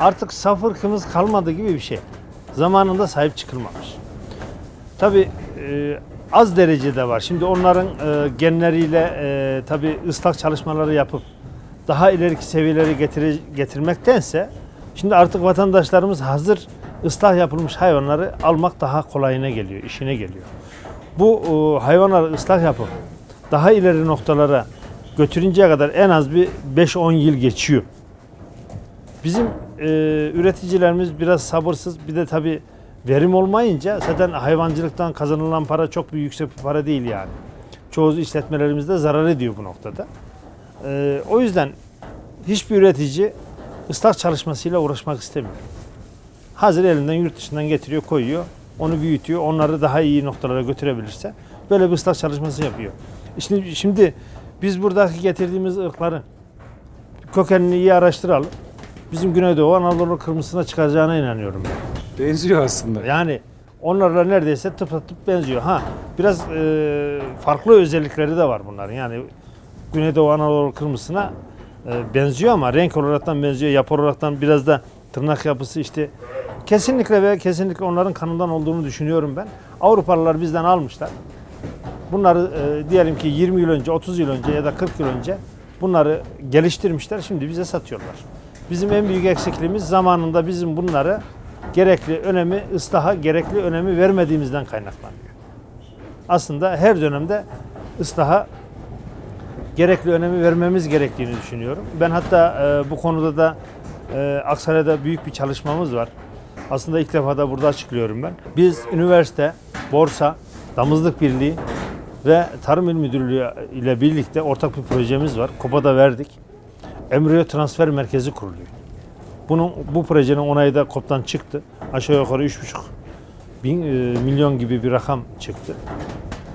artık saf ırkımız kalmadı gibi bir şey. Zamanında sahip çıkılmamış. Tabi az derecede var. Şimdi onların e, genleriyle e, tabi ıslak çalışmaları yapıp daha ileriki seviyeleri getire, getirmektense şimdi artık vatandaşlarımız hazır ıslah yapılmış hayvanları almak daha kolayına geliyor, işine geliyor. Bu e, hayvanları ıslah yapıp daha ileri noktalara götürünceye kadar en az bir 5-10 yıl geçiyor. Bizim e, üreticilerimiz biraz sabırsız. Bir de tabii verim olmayınca zaten hayvancılıktan kazanılan para çok bir yüksek bir para değil yani. Çoğu işletmelerimiz de zarar ediyor bu noktada. E, o yüzden hiçbir üretici ıslah çalışmasıyla uğraşmak istemiyor. Hazır elinden yurt dışından getiriyor, koyuyor. Onu büyütüyor. Onları daha iyi noktalara götürebilirse böyle bir ıslah çalışması yapıyor. Şimdi, şimdi biz buradaki getirdiğimiz ırkların kökenini iyi araştıralım. Bizim Güneydoğu Anadolu kırmızısına çıkacağına inanıyorum. ben. Benziyor aslında. Yani onlarla neredeyse tıpatıp benziyor. Ha biraz e, farklı özellikleri de var bunların. Yani Güneydoğu Anadolu kırmızısına e, benziyor ama renk olaraktan benziyor. Yapı olaraktan biraz da tırnak yapısı işte kesinlikle ve kesinlikle onların kanından olduğunu düşünüyorum ben. Avrupalılar bizden almışlar. Bunları e, diyelim ki 20 yıl önce, 30 yıl önce ya da 40 yıl önce bunları geliştirmişler. Şimdi bize satıyorlar. Bizim en büyük eksikliğimiz zamanında bizim bunları gerekli önemi, ıslaha gerekli önemi vermediğimizden kaynaklanıyor. Aslında her dönemde ıslaha gerekli önemi vermemiz gerektiğini düşünüyorum. Ben hatta e, bu konuda da e, Aksaray'da büyük bir çalışmamız var. Aslında ilk defa da burada açıklıyorum ben. Biz üniversite, borsa, damızlık birliği ve Tarım İl Müdürlüğü ile birlikte ortak bir projemiz var. KOPA'da verdik. Embriyo Transfer Merkezi kuruluyor. Bunun bu projenin onayı da KOP'tan çıktı. Aşağı yukarı 3,5 bin, e, milyon gibi bir rakam çıktı.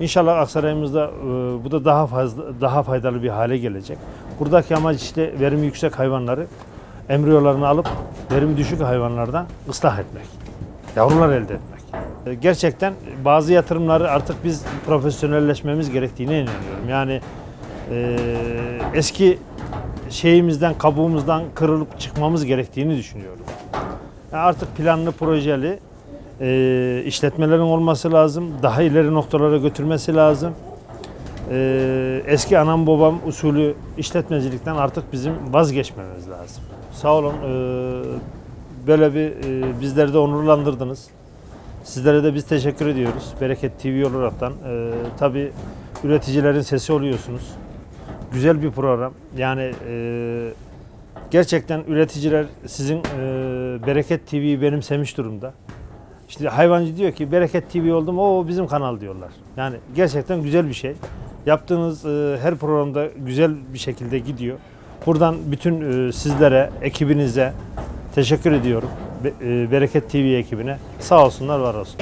İnşallah Aksaray'ımızda e, bu da daha fazla daha faydalı bir hale gelecek. Buradaki amaç işte verimi yüksek hayvanları embriyolarını alıp verimi düşük hayvanlardan ıslah etmek. Yavrular elde etmek. E, Gerçekten bazı yatırımları artık biz profesyonelleşmemiz gerektiğine inanıyorum. Yani e, eski şeyimizden, kabuğumuzdan kırılıp çıkmamız gerektiğini düşünüyorum. Yani artık planlı, projeli e, işletmelerin olması lazım. Daha ileri noktalara götürmesi lazım. E, eski anam babam usulü işletmecilikten artık bizim vazgeçmemiz lazım. Sağ olun. e, böyle bir e, bizleri de onurlandırdınız. Sizlere de biz teşekkür ediyoruz. Bereket TV olaraktan. E, tabii üreticilerin sesi oluyorsunuz. Güzel bir program. Yani e, gerçekten üreticiler sizin e, Bereket TV'yi benimsemiş durumda. İşte hayvancı diyor ki Bereket TV oldum o bizim kanal diyorlar. Yani gerçekten güzel bir şey. Yaptığınız e, her programda güzel bir şekilde gidiyor. Buradan bütün e, sizlere, ekibinize teşekkür ediyorum. Be- e, Bereket TV ekibine. Sağ olsunlar, var olsun.